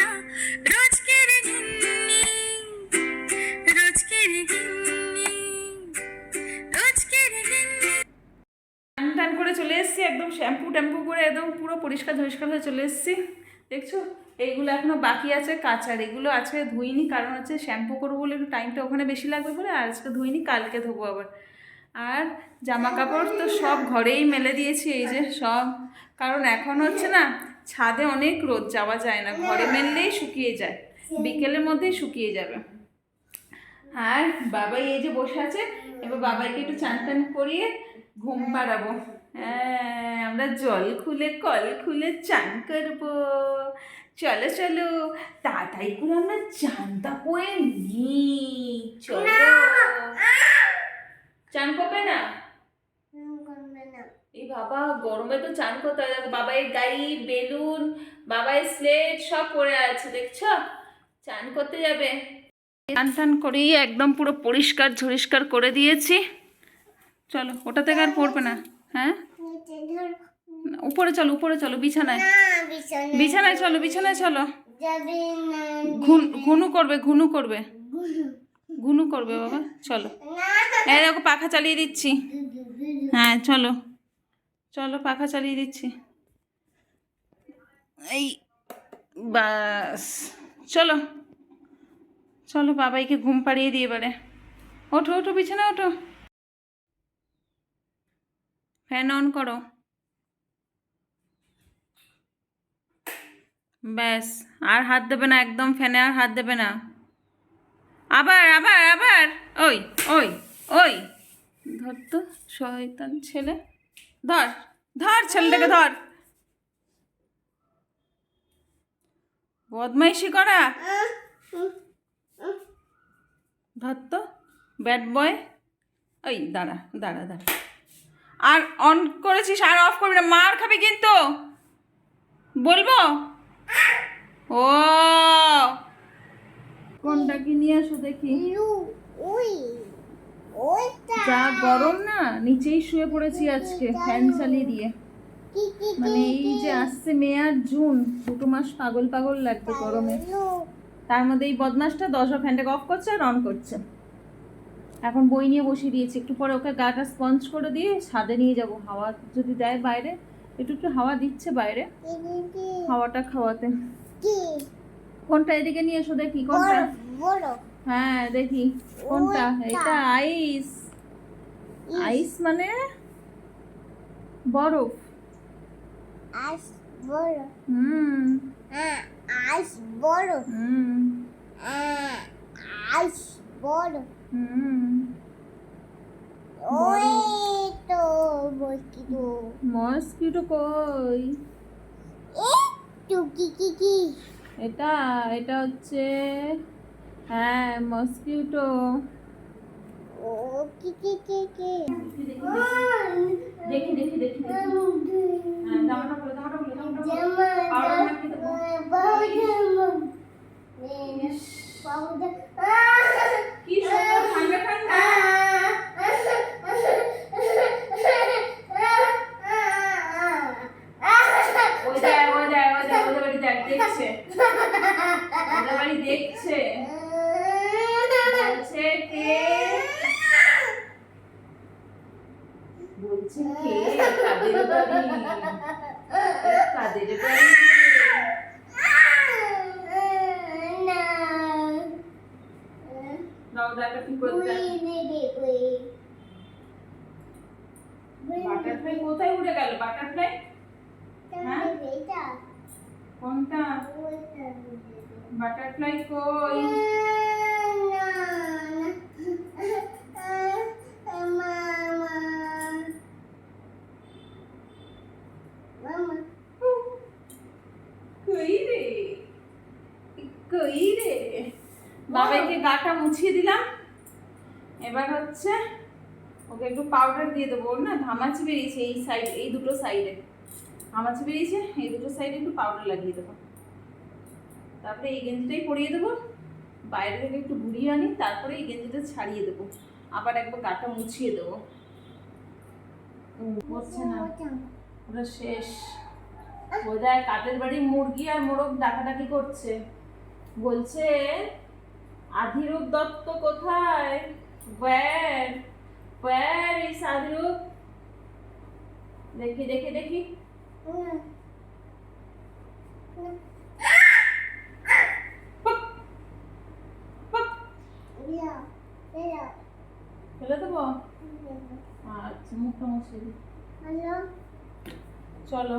না রোজকের গিন্নি রোজকের গিন্নি রোজকের গিন্নি টান করে চলে এসেছি, একদম শ্যাম্পু ট্যাম্পু করে একদম পুরো পরিষ্কার পরিষ্কার হয়ে চলে এসেছি। দেখছ? এইগুলো এখনও বাকি আছে কাচার এগুলো আছে ধুইনি, কারণ হচ্ছে শ্যাম্পু করব বলে একটু টাইমটা ওখানে বেশি লাগবে বলে, আর আজকে ধুইনি, কালকে ধোবো আবার। আর জামা কাপড় তো সব ঘরেই মেলে দিয়েছি, এই যে সব। কারণ এখন হচ্ছে না ছাদে অনেক রোদ যাওয়া যায় না ঘরে মেললেই শুকিয়ে যায় বিকেলের মধ্যেই শুকিয়ে যাবে। আর বাবাই এই যে বসে আছে এবার বাবাইকে একটু চান টান করিয়ে ঘুম পাড়াবো হ্যাঁ আমরা জল খুলে কল খুলে চান করব। চলো চলো তাড়াতাড়ি করে আমরা চানটা করে নিই চলো। চান এই বাবা গরমে তো চান করতে হয়। দেখো বাবাইয়ের গাড়ি বেলুন বাবাইয়ের স্লেট সব পড়ে আছে দেখছ? চান করতে যাবে। চান টান করেই একদম পুরো পরিষ্কার ঝরিষ্কার করে দিয়েছি। চলো ওটা থেকে আর পড়বে না। হ্যাঁ? উপরে চলো উপরে চলো বিছানায়। বিছানায় চলো বিছানায় চলো। ঘুন ঘুনু করবে ঘুনু করবে। ঘুনু করবে বাবা চলো। এই দেখো পাখা চালিয়ে দিচ্ছি। হ্যাঁ চলো। চলো পাখা চালিয়ে দিচ্ছি। এই বাস। চলো। চলো বাবাইকে ঘুম পাড়িয়ে দিয়ে এবারে। ওঠো ওঠো বিছানা ওঠো। ফ্যান অন করো। ব্যাস আর হাত দেবে না একদম ফ্যানে আর হাত দেবে না। আবার আবার আবার। ওই ওই ওই। ধর তো শয়তান ছেলে। ধর ধর ছেলেটাকে ধর। বদমাইশি করা। ধর তো ব্যাড বয় ওই দাঁড়া দাঁড়া দাঁড়া। আর অন করেছিস আর অফ করবি না মার খাবি কিন্তু। বলব? ও। কোনটা কি নিয়ে আসো দেখি। যা গরম না নিচেই শুয়ে পড়েছি আজকে ফ্যান চালিয়ে দিয়ে। মানে এই যে আসছে মে আর জুন দুটো মাস পাগল পাগল লাগবে গরমে। তার মধ্যে এই বদমাসটা দশটা ফ্যানটাকে অফ করছে আর অন করছে। এখন বই নিয়ে বসিয়ে দিয়েছি একটু পরে ওকে গাটা স্পঞ্জ করে দিয়ে ছাদে নিয়ে যাব। হাওয়া যদি দেয় বাইরে একটু একটু হাওয়া দিচ্ছে বাইরে হাওয়াটা খাওয়াতে। কোনটা এদিকে নিয়ে এসো দেখি কোনটা? হ্যাঁ দেখি। কোনটা? এটা আইস। আইস মানে? বরফ। আইস হুম। হুম। হুম। মস্কিটো। কই? এটা এটা হচ্ছে হ্যাঁ মস্কিটো দেখি দেখি দেখি হ্যাঁ জামাটা পরে জামাটা পরে কি সুন্দর ঠান্ডা ঠান্ডা Now that if you put that butterfly কোথায় উড়ে গেল বাটারফ্লাই হ্যাঁ কোনটা বাটারফ্লাই কই কই রে কই রে গাটা মুছিয়ে দিলাম। এবার হচ্ছে ওকে একটু পাউডার দিয়ে দেবো। ওর না ঘামাচি বেরিয়েছে এই সাইড এই দুটো সাইডে ঘামাচি বেরিয়েছে, এই দুটো সাইডে একটু পাউডার লাগিয়ে দেবো। তারপরে এই গেঞ্জিটাই পরিয়ে দেবো। বাইরে থেকে একটু ঘুরিয়ে আনি, তারপরে এই গেঞ্জিটা ছাড়িয়ে দেবো। আবার একবার গাটা মুছিয়ে দেবো। ওটা শেষ। বোধহয় কাঠের বাড়ি মুরগি আর মোরগ ডাকাডাকি করছে। বলছে আধিরূপ দত্ত কোথায়? Where is Adhirup? দেখি দেখি দেখি। ফেলে দেবো? আচ্ছা মুখটা মুছে দিই। চলো।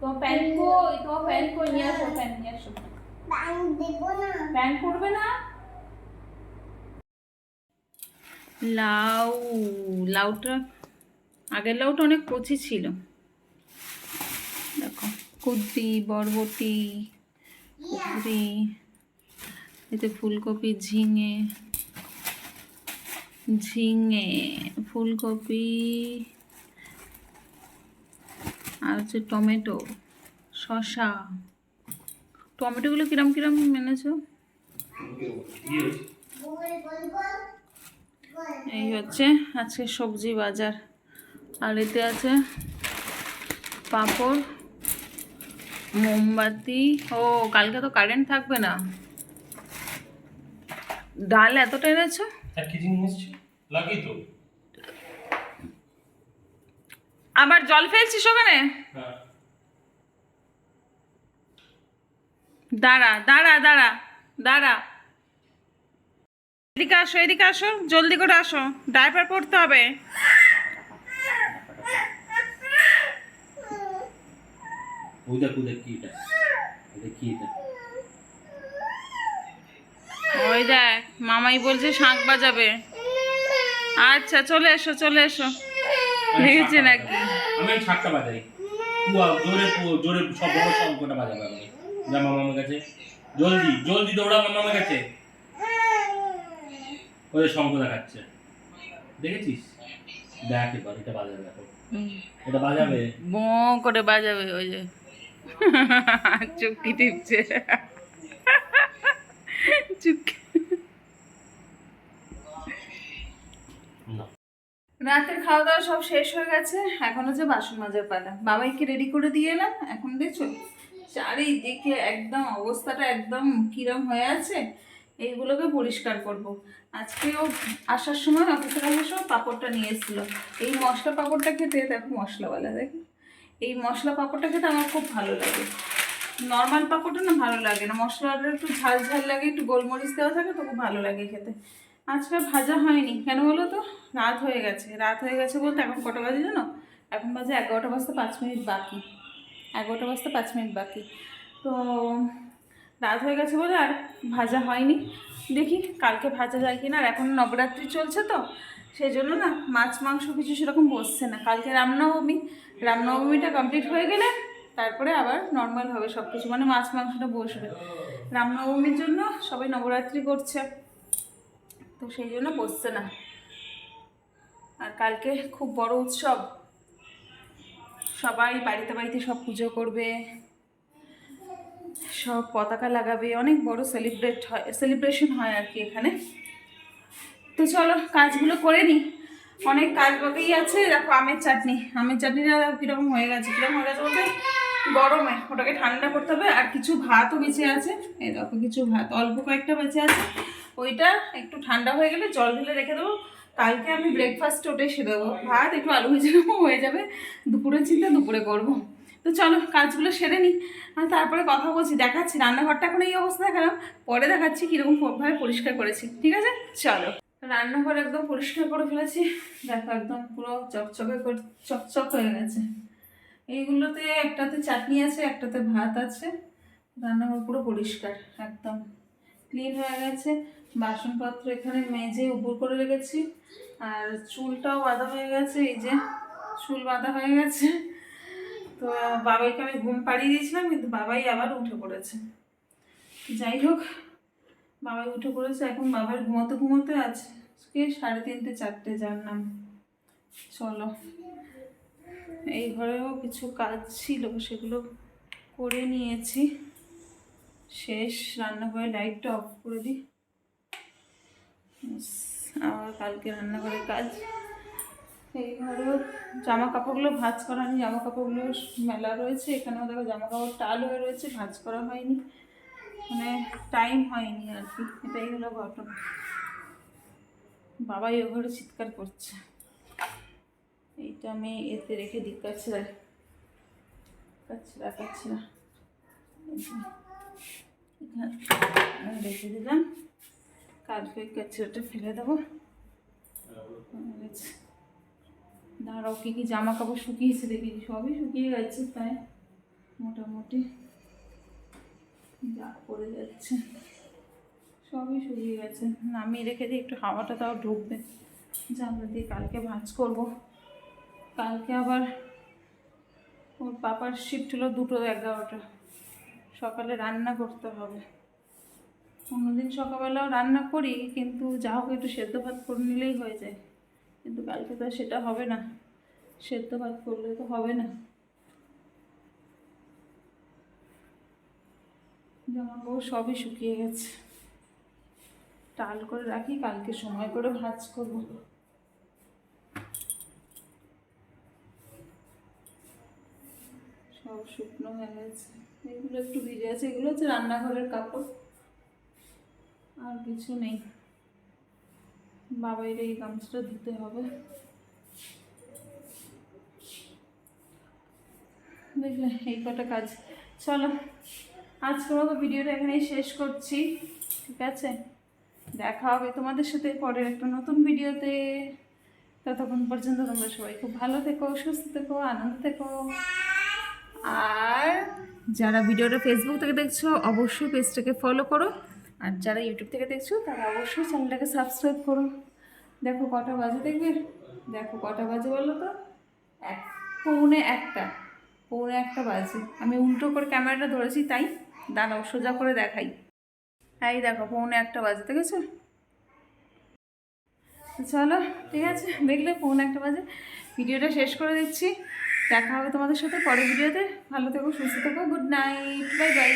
তো প্যান্ট কই? তো প্যান্ট কই? নিয়ে আসো প্যান্ট নিয়ে আসো। প্যান্ট পরবে না? লাউ লাউটা আগের লাউটা অনেক কচি ছিল। দেখো কুদ্রি বরবটি কুদ্রি এতে ফুলকপি ঝিঙে ঝিঙে ফুলকপি আর হচ্ছে টমেটো শসা। টমেটোগুলো কিরম কিরম এনেছো? এই হচ্ছে আজকে সবজি বাজার। আর এতে আছে পাঁপড় মোমবাতি। ও কালকে তো কারেন্ট থাকবে না। ডাল এতটা এনেছো? আবার জল ফেলছিস ওখানে? হ্যাঁ। দাঁড়া দাঁড়া দাঁড়া দাঁড়া। এদিকে আসো এদিকে আসো জলদি করে আসো। ডাইপার পড়তে হবে। ওই দেখ মামাই বলছে শাঁখ বাজাবে। আচ্ছা চলে এসো চলে এসো। দেখেছে নাকি আমি ছাকটা বাজাই। জোরে জোরে সব বড় সব কোটা বাজাবে আমি যা মামার কাছে। জলদি জলদি দৌড়া মামার কাছে। ওই শঙ্খ দেখাচ্ছে। দেখেছিস? দেখ এবার এটা বাজাবে এখন। এটা বাজাবে? বো করে বাজাবে ওই যে। চুপকি টিপছে চুপকি রাতের খাওয়া দাওয়া সব শেষ হয়ে গেছে। এখন হচ্ছে বাসন মাজার পালা। বাবাইকে রেডি করে দিয়ে এলাম। এখন দেখছ চারিদিকে একদম অবস্থাটা একদম কিরম হয়ে আছে। এইগুলোকে পরিষ্কার করব। আজকেও আসার সময় অফিসের সময় পাঁপড়টা নিয়ে এসেছিল। এই মশলা পাঁপড়টা খেতে, দেখো মশলাওয়ালা, দেখো। এই মশলা পাঁপড়টা খেতে আমার খুব ভালো লাগে। নর্মাল পাঁপড়টা না ভালো লাগে না। মশলাটা একটু ঝাল ঝাল লাগে, একটু গোলমরিচ দেওয়া থাকে তো খুব ভালো লাগে খেতে। আজকে ভাজা হয়নি। কেন বলো তো? রাত হয়ে গেছে। রাত হয়ে গেছে বলতে এখন কটা বাজে জানো? এখন বাজে এগারোটা বাজতে পাঁচ মিনিট বাকি। এগারোটা বাজতে পাঁচ মিনিট বাকি। তো রাত হয়ে গেছে বলে আর ভাজা হয়নি। দেখি কালকে ভাজা যায় কি না আর এখন নবরাত্রি চলছে তো, সেই জন্য না মাছ, মাংস কিছু সেরকম বসছে না। কালকে রামনবমী, রামনবমীটা কমপ্লিট হয়ে গেলে তারপরে আবার নর্মাল হবে সব কিছু মানে মাছ, মাংসটা বসবে। রামনবমীর জন্য সবাই নবরাত্রি করছে, তো সেই জন্য বসছে না। আর কালকে খুব বড় উৎসব। সবাই বাড়িতে বাড়িতে সব পুজো করবে। সব পতাকা লাগাবে, অনেক বড় সেলিব্রেট হয় সেলিব্রেশন হয় আর কি এখানে। তো চলো, কাজগুলো করে নিই অনেক কাজ বাকি আছে, দেখো আমের চাটনি। আমের চাটনিটা দেখো কীরকম হয়ে গেছে? কীরকম হয়ে গেছে বলতে গরমে, ওটাকে ঠান্ডা করতে হবে। আর কিছু ভাতও বেঁচে আছে। এই দেখো কিছু ভাত, অল্প কয়েকটা বেঁচে আছে। ওইটা একটু ঠান্ডা হয়ে গেলে জল ঢেলে রেখে দেবো। কালকে আমি ব্রেকফাস্ট ওটাই সে দেবো। ভাত একটু আলু ভেজে হয়ে যাবে। দুপুরের চিন্তা, দুপুরে করব। তো চলো কাজগুলো সেরে নিই। তারপরে কথা বলছি, দেখাচ্ছি। রান্নাঘরটা এখন এই অবস্থা দেখালাম, পরে দেখাচ্ছি কীরকম ভাবে পরিষ্কার করেছি। ঠিক আছে? চলো। রান্নাঘর একদম পরিষ্কার করে ফেলেছি। দেখো একদম পুরো চকচকে করে চকচক হয়ে গেছে। এইগুলোতে একটাতে চাটনি আছে, একটাতে ভাত আছে। রান্নাঘর পুরো পরিষ্কার, একদম। ক্লিন হয়ে গেছে। বাসনপত্র এখানে মেজে উপর করে রেখেছি। আর চুলটাও বাঁধা হয়ে গেছে, এই যে চুল বাঁধা হয়ে গেছে। তো বাবাইকে আমি ঘুম পাড়িয়ে দিয়েছিলাম, কিন্তু বাবাই আবার উঠে পড়েছে। যাই হোক, বাবাই উঠে পড়েছে, এখন বাবার ঘুমোতে ঘুমোতে আছে আজকে সাড়ে তিনটে চারটে যার নাম। চলো, এই ঘরেও কিছু কাজ ছিল, সেগুলো করে নিয়েছি। শেষ, রান্নাঘরে লাইটটা অফ করে দিই। আবার কালকে রান্নাঘরের কাজ। এই ঘরেও জামা কাপড়গুলো ভাঁজ করা হয়নি। জামা কাপড়গুলো মেলা রয়েছে। এখানেও দেখো জামা কাপড় টাল হয়ে রয়েছে, ভাঁজ করা হয়নি। মানে টাইম হয়নি আর কি। এটাই হলো ঘটনা। বাবাই ও ঘরে চিৎকার করছে। এইটা আমি এতে রেখে দিই কাছড়া কাছড়া এখানে রেখে দিলাম। কালকে কাছড়াটা ফেলে দেবো। দাঁড়াও, কী কী জামা কাপড় শুকিয়েছে দেখি, সবই শুকিয়ে গেছে প্রায়, মোটামুটি। যা পড়ে যাচ্ছে, সবই শুকিয়ে গেছে। নামিয়ে রেখে দিই একটু হাওয়াটা তাও ঢুকবে। জানলা দিয়ে কালকে ভাঁজ করব। কালকে আবার ওর পাপার শিফট হলো দুটো এগারোটা। সকালে রান্না করতে হবে। অন্যদিন সকালবেলাও রান্না করি, কিন্তু যা হোক একটু সেদ্ধ ভাত করে নিলেই হয়ে যায়। কিন্তু কালকে তো সেটা হবে না। সেদ্ধ ভাত করলে তো হবে না। জামা কাপড় সবই শুকিয়ে গেছে। টাল করে রাখি, কালকে সময় করে ভাজ করব। সব শুকনো হয়ে গেছে। এগুলো একটু ভিজে আছে, এগুলো হচ্ছে রান্নাঘরের কাপড়। আর কিছু নেই। বাবাইয়ের এই গামছাটা ধুতে হবে। দেখলে এই কটা কাজ। চলো, আজকের মতো ভিডিওটা এখানেই শেষ করছি। ঠিক আছে? দেখা হবে তোমাদের সাথে পরের একটা নতুন ভিডিওতে। ততক্ষণ পর্যন্ত তোমরা সবাই খুব ভালো থেকো, সুস্থ থেকো, আনন্দ থেকো। আর যারা ভিডিওটা ফেসবুক থেকে দেখছ, অবশ্যই পেজটাকে ফলো করো। আর যারা ইউটিউব থেকে দেখছ, তারা অবশ্যই চ্যানেলটাকে সাবস্ক্রাইব করো। দেখো কটা বাজে দেখবে? দেখো কটা বাজে বলো তো? এক, পৌনে একটা পৌনে একটা বাজে। আমি উল্টো করে ক্যামেরাটা ধরেছি, তাই? দাঁড়াও, সোজা করে দেখাই। এই দেখো, পৌনে একটা বাজে, দেখেছ? চলো, ঠিক আছে, দেখলে পৌনে একটা বাজে। ভিডিওটা শেষ করে দিচ্ছি। দেখা হবে তোমাদের সাথে পরের ভিডিওতে। ভালো থেকো, সুস্থ থেকো গুড নাইট বাই বাই